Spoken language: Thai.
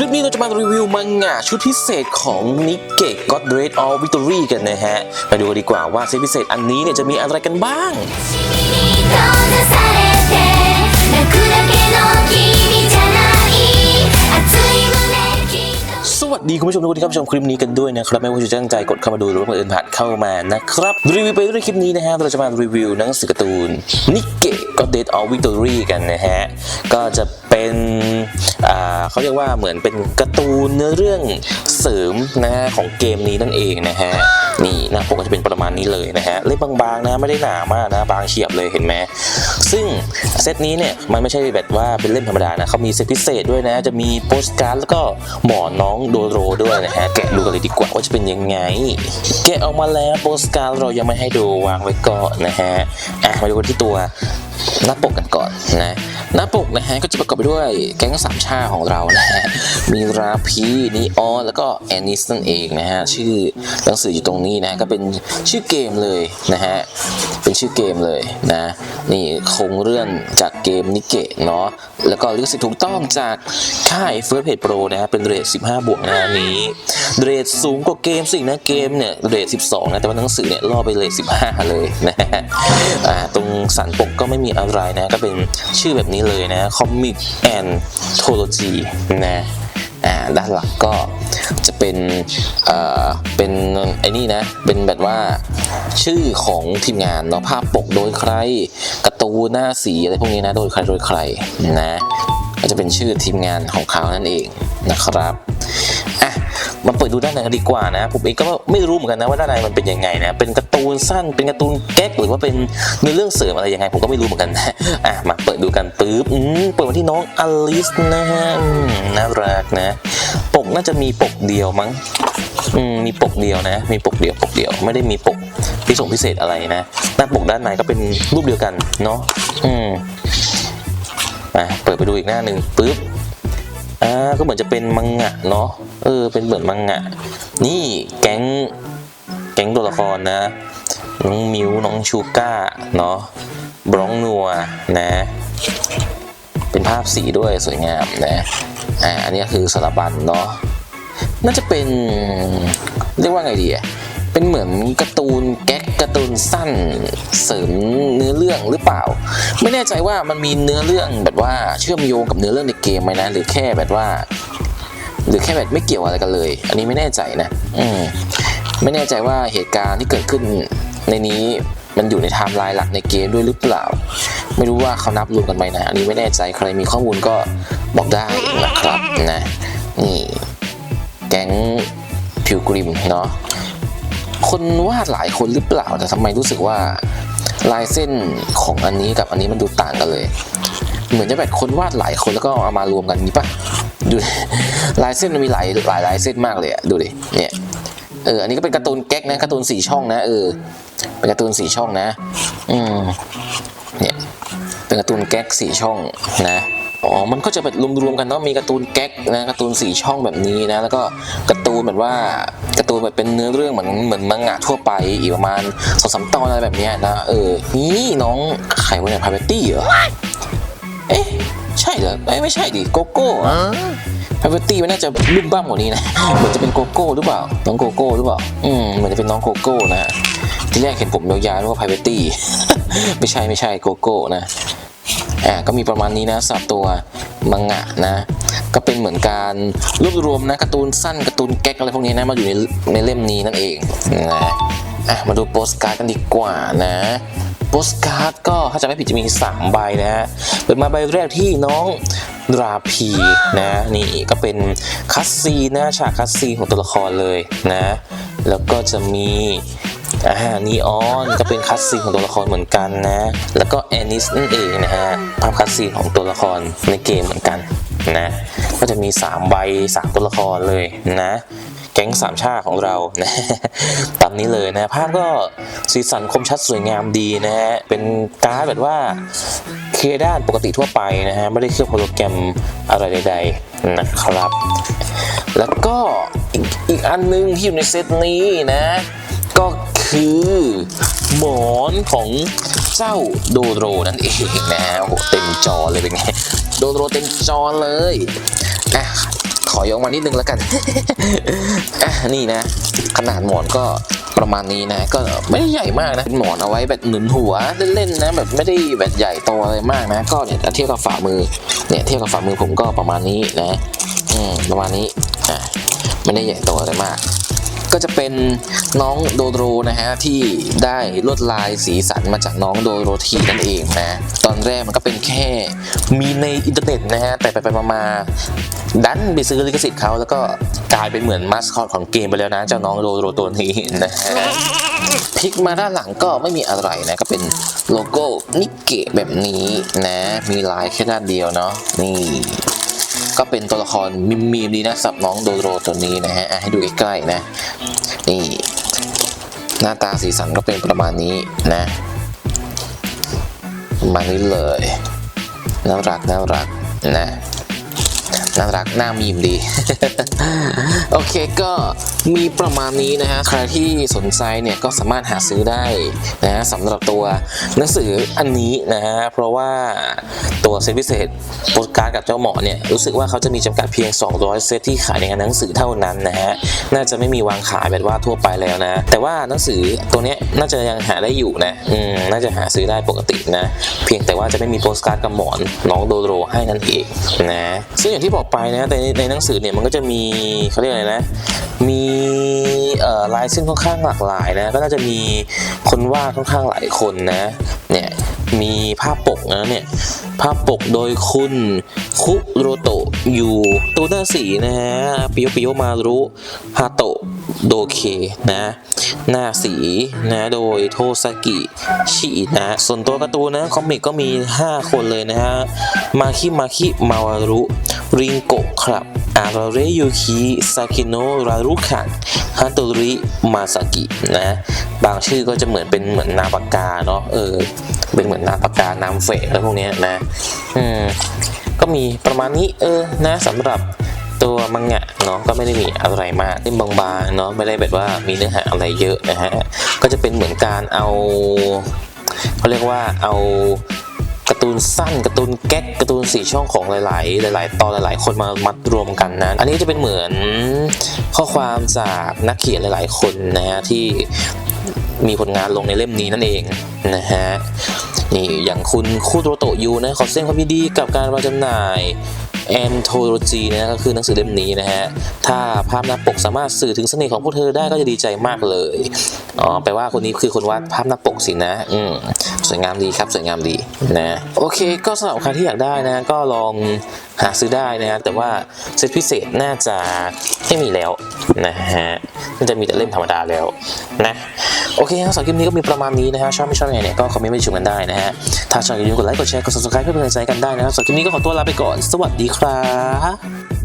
คลิปนี้เราจะมารีวิวมังงะชุดพิเศษของนิกเกะ God Red อฟวิตตอรี่กันนะฮะ ไปดูดีกว่าว่าเซตพิเศษอันนี้เนี่ยจะมีอะไรกันบ้างสวัสดีคุณผู้ชมทุกคนที่เข้ชมคลิปนี้กันด้วยนะครับไม่ว่าจะตั้งใจกดเข้ามาดูหรือว่าเอินผ่านเข้ามานะครับรีวิวไปด้วยคลิปนี้นะฮะเราจะมารีวิวหนังสือการ์ตูนนิกเกะก็เดทออฟวิกตอรี่กันนะฮะก็จะ เป็นเขาเรียกว่าเหมือนเป็นการ์ตูนเนื้อเรื่อง เสริมนะฮะของเกมนี้นั่นเองนะฮะนี่หน้าปกก็จะเป็นประมาณนี้เลยนะฮะเล่มบางๆนะไม่ได้หนามากนะบางเฉียบเลยเห็นไหมซึ่งเซตนี้เนี่ยมันไม่ใช่แบบว่าเป็นเล่มธรรมดานะเขามีเซตพิเศษด้วยนะจะมีโปสการ์ดแล้วก็หมอนน้องโดโรด้วยนะฮะแกะดูกันเลยดีกว่าว่าจะเป็นยังไง แกะออกมาแล้วโปสการ์ดเรายังไม่ให้ดูวางไว้ก่อนนะฮะอะมาดูกันที่ตัวหน้าปกกันก่อนนะหน้าปกนะฮะก็จะประกอบไปด้วยแก๊งสามชาของเรานะฮะมีราพีนีออนแล้วก็แอนนิสนั่นเองนะฮะชื่อหนังสืออยู่ตรงนี้นะก็เป็นชื่อเกมเลยนะฮะเป็นชื่อเกมเลยนะนี่คงเรื่องจากเกมนิเกะเนาะแล้วก็ลิขสิทธิ์ถูกต้องจากค่าย First Page Pro นะฮะเป็นเรท15 บวกนะนี้เรทสูงกว่าเกมสินะเกมเนี่ยเรท12นะแต่ว่าหนังสือเนี่ยล่อไปเรท15 เลยนะฮะตรงสันปกก็ไม่มีอะไรนะก็เป็นชื่อแบบนี้เลยนะ Comic and t o l o g y นะด้านหลังก็ จะเป็นเอ่อเป็นไอ้นี่นะเป็นแบบว่าชื่อของทีมงานเนาะภาพปกโดยใครกระตูนหน้าสีอะไรพวกนี้นะโดยใครโดยใครนะก็จะเป็นชื่อทีมงานของเขานั่นเองนะครับ มาเปิดดูด้านในกันดีกว่านะ ผมเองก็ไม่รู้เหมือนกันนะว่าด้านในมันเป็นยังไงนะ เป็นการ์ตูนสั้น เป็นการ์ตูนแก๊กหรือว่าเป็นเนื้อเรื่องเสริมอะไรยังไง ผมก็ไม่รู้เหมือนกันนะอะมาเปิดดูกันปึ๊บอืมเปิดมาที่น้องอลิสนะฮะน่ารักนะ ปกน่าจะมีปกเดียวมั้งอืมมีปกเดียวนะ มีปกเดียวปกเดียวไม่ได้มีปกพิเศษพิเศษอะไรนะหน้าปกด้านในก็เป็นรูปเดียวกันเนาะอืมมาเปิดไปดูอีกหน้าหนึ่งปึ๊บอ่าก็เหมือนจะเป็นมังงะเนาะ เออ เป็นเหมือนมังงะ นี่แก๊ง แก๊งตัวละครนะ น้องมิว น้องชูก้า เนาะบรองนัวนะ เป็นภาพสีด้วยสวยงามนะ อ่า อันนี้คือสารบัญเนาะ น่าจะเป็น เรียกว่าไงดีอะเป็นเหมือนการ์ตูนแก๊กการ์ตูนสั้นเสริมเนื้อเรื่องหรือเปล่า ไม่แน่ใจว่ามันมีเนื้อเรื่องแบบว่าเชื่อมโยงกับเนื้อเรื่องในเกมไหมนะ หรือแค่แบบว่า หรือแค่แบบไม่เกี่ยวอะไรกันเลย อันนี้ไม่แน่ใจนะ อืมไม่แน่ใจว่าเหตุการณ์ที่เกิดขึ้นในนี้มันอยู่ในไทม์ไลน์หลักในเกมด้วยหรือเปล่า ไม่รู้ว่าเขานับรวมกันไหมนะ อันนี้ไม่แน่ใจใครมีข้อมูลก็บอกได้นะครับนะนี่แก๊งผิวกริมเนาะคนวาดหลายคนหรือเปล่าแต่ทำไมรู้สึกว่าลายเส้นของอันนี้กับอันนี้มันดูต่างกันเลย เหมือนจะแบบคนวาดหลายคนแล้วก็เอามารวมกันนี้ปะ ดูลายเส้นมันมีหลายหลายลายเส้นมากเลยอะดูดิเนี่ยเอออันนี้ก็เป็นการ์ตูนแก๊กนะการ์ตูนสี่ช่องนะเออเป็นการ์ตูนสี่ช่องนะอืมเนี่ยเป็นการ์ตูนแก๊กสี่ช่องนะอ๋อ มันก็จะแบบรวมๆกันเนาะ มีการ์ตูนแก๊กนะ การ์ตูนสี่ช่องแบบนี้นะ แล้วก็การ์ตูนแบบว่าการ์ตูนแบบเป็นเนื้อเรื่องเหมือนเหมือนมังงะทั่วไปอีกประมาณสองสามตอนอะไรแบบเนี้ยนะ เออ นี่น้องไข่วันเนี่ยพาเวตี้เหรอ เอ๊ะ ช่เหรอเอ้ยไม่ใช่ดิโกโก้พาเวตี้มันน่าจะรุ่มบ้ามกว่านี้นะเหมือนจะเป็นโกโก้หรือเปล่าน้องโกโก้หรือเปล่าอืมเหมือนจะเป็นน้องโกโก้นะที่แรกเห็นผมยาวๆนึกว่าพาเวตี้ไม่ใช่ไม่ใช่โกโก้นะอ่าก็มีประมาณนี้นะสำหรับตัวมังงะนะ ก็เป็นเหมือนการรวบรวมนะการ์ตูนสั้นการ์ตูนแก๊กอะไรพวกนี้นะมาอยู่ในในเล่มนี้นั่นเองนะอะมาดูโปสการ์ดกันดีกว่านะ โปสการ์ดก็ถ้าจะไม่ผิดจะมี 3 ใบนะฮะเปิดมาใบแรกที่น้องราพีนะนี่ก็เป็นคัสซีนะฉากคัสซีของตัวละครเลยนะ แล้วก็จะมีอ่านีออนก็เป็นคัสซีนของตัวละครเหมือนกันนะ แล้วก็แอนิสนั่นเองนะฮะภาพคัสซีนของตัวละครในเกมเหมือนกันนะ ก็จะมี 3 ใบ 3 ตัวละครเลยนะ ก๊งสามชาติของเรานะตามนี้เลยนะภาพก็สีสันคมชัดสวยงามดีนะฮะเป็นการ์ดแบบว่าเคด้านปกติทั่วไปนะฮะไม่ได้เคลือบโฮโลแกรมอะไรใดๆนะครับ แล้วก็อีกอีกอันหนึงที่อยู่ในเซตนี้นะ ก็คือหมอนของเจ้าโดโรนั่นเองนะโอ้โหเต็มจอเลยเป็นไงโดโรเต็มจอเลยอะ ขอยกมานิดนึงแล้วกันอะนี่นะ ขนาดหมอนก็ประมาณนี้นะ ก็ไม่ได้ใหญ่มากนะเป็นหมอนเอาไว้แบบหนุนหัวเล่นๆนะแบบไม่ได้แบบใหญ่โตอะไรมากนะ ก็เนี่ยเทียบกับฝ่ามือเนี่ยเทียบกับฝ่ามือผมก็ประมาณนี้นะ อืมประมาณนี้อะไม่ได้ใหญ่โตอะไรมาก ก็จะเป็นน้องโดโดนะฮะที่ได้ลวดลายสีสันมาจากน้องโดโรทีนั่นเองนะตอนแรกมันก็เป็นแค่มีในอินเทอร์เน็ตนะฮะแต่ไปไปๆมาๆดันไปซื้อลิขสิทธิ์เขาแล้วก็กลายเป็นเหมือนมาสคอตของเกมไปแล้วนะเจ้าน้องโดโรตัวนี้นะฮะพลิกมาด้านหลังก็ไม่มีอะไรนะก็เป็นโลโก้นิกเกะแบบนี้นะมีลายแค่ด้านเดียวเนาะนี่ ก็เป็นตัวละครมิมมีมดีนะสับน้องโดโรตัวนี้นะฮะให้ดูใกล้ๆนะนี่หน้าตาสีสันก็เป็นประมาณนี้นะมานี้เลยน่ารักน่ารักนะน่ารักหน้ามีมดี โอเคก็มีประมาณนี้นะฮะใครที่สนใจเนี่ยก็สามารถหาซื้อได้นะฮะสำหรับตัวหนังสืออันนี้นะฮะเพราะว่าตัวเซตพิเศษโปสการ์ดกับเจ้าหมอเนี่ยรู้สึกว่าเขาจะมีจำกัดเพียง 200 เซตที่ขายในงานหนังสือเท่านั้นนะฮะน่าจะไม่มีวางขายแบบว่าทั่วไปแล้วนะแต่ว่าหนังสือตัวเนี้ยน่าจะยังหาได้อยู่นะอืมน่าจะหาซื้อได้ปกตินะ เพียงแต่ว่าจะไม่มีโปสการ์ดกับหมอนน้องโดโรให้นั่นเองนะซึ่งอย่างที่บอกไปนะแต่ในหนังสือเนี่ยมันก็จะมีเขาเรียกอะไรนะมีลายเส้นค่อนข้างหลากหลายนะ ก็น่าจะมีคนวาดค่อนข้างหลายคนนะ เนี่ย มีภาพปกนะเนี่ย ภาพปกโดยคุณคุโรโตะอยู่ตูน่าสีนะฮะ ปิโยปิโยมารุฮาโตะ โดเคนะหน้าสีนะโดยโทซากิชินะส่วนตัวการ์ตูนนะคอมิกก็มี 5 คนเลยนะฮะมาคิมาคิมาวารุริงโกะครับอาราเรยุคิซากิโนรารุคังฮัตโตริมาซากินะบางชื่อก็จะเหมือนเป็นเหมือนนามปากกาเนาะเออเป็นเหมือนนามปากกานามเฟะอะไรพวกเนี้ยนะอืมก็มีประมาณนี้เออนะสำหรับ ตัวมังงะเนาะก็ไม่ได้มีอะไรมากเล่มบางๆเนาะไม่ได้แบบว่ามีเนื้อหาอะไรเยอะนะฮะก็จะเป็นเหมือนการเอาเขาเรียกว่าเอาการ์ตูนสั้นการ์ตูนแก๊กการ์ตูนสี่ช่องของหลาย ๆ หลาย ๆ ตอนหลาย ๆ คนมามัดรวมกันนะอันนี้จะเป็นเหมือนข้อความจากนักเขียนหลาย ๆ คนนะฮะที่มีผลงานลงในเล่มนี้นั่นเองนะฮะนี่อย่างคุณคูโตโตยูนะขอแสดงความยินดีกับการวางจำหน่าย แอนโทโลจีนะก็คือหนังสือเล่มนี้นะฮะ ถ้าภาพหน้าปกสามารถสื่อถึงเสน่ห์ของพวกเธอได้ก็จะดีใจมากเลย อ๋อ แปลว่าคนนี้คือคนวาดภาพหน้าปกสินะ อืม สวยงามดีครับ สวยงามดีนะ โอเค ก็สำหรับใครที่อยากได้นะ ก็ลอง หาซื้อได้นะฮะแต่ว่าเซตพิเศษน่าจะไม่มีแล้วนะฮะมันจะมีแต่เล่มธรรมดาแล้วนะโอเคครับสำหรับคลิปนี้ก็มีประมาณนี้นะฮะชอบไม่ชอบยังไงเนี่ยก็คอมเมนต์ไปชมกันได้นะฮะถ้าชอบอย่าลืมกดไลค์กดแชร์กด subscribe เพื่อเป็นกำลังใจกันได้นะครับสำหรับคลิปนี้ก็ขอตัวลาไปก่อน สวัสดีครับ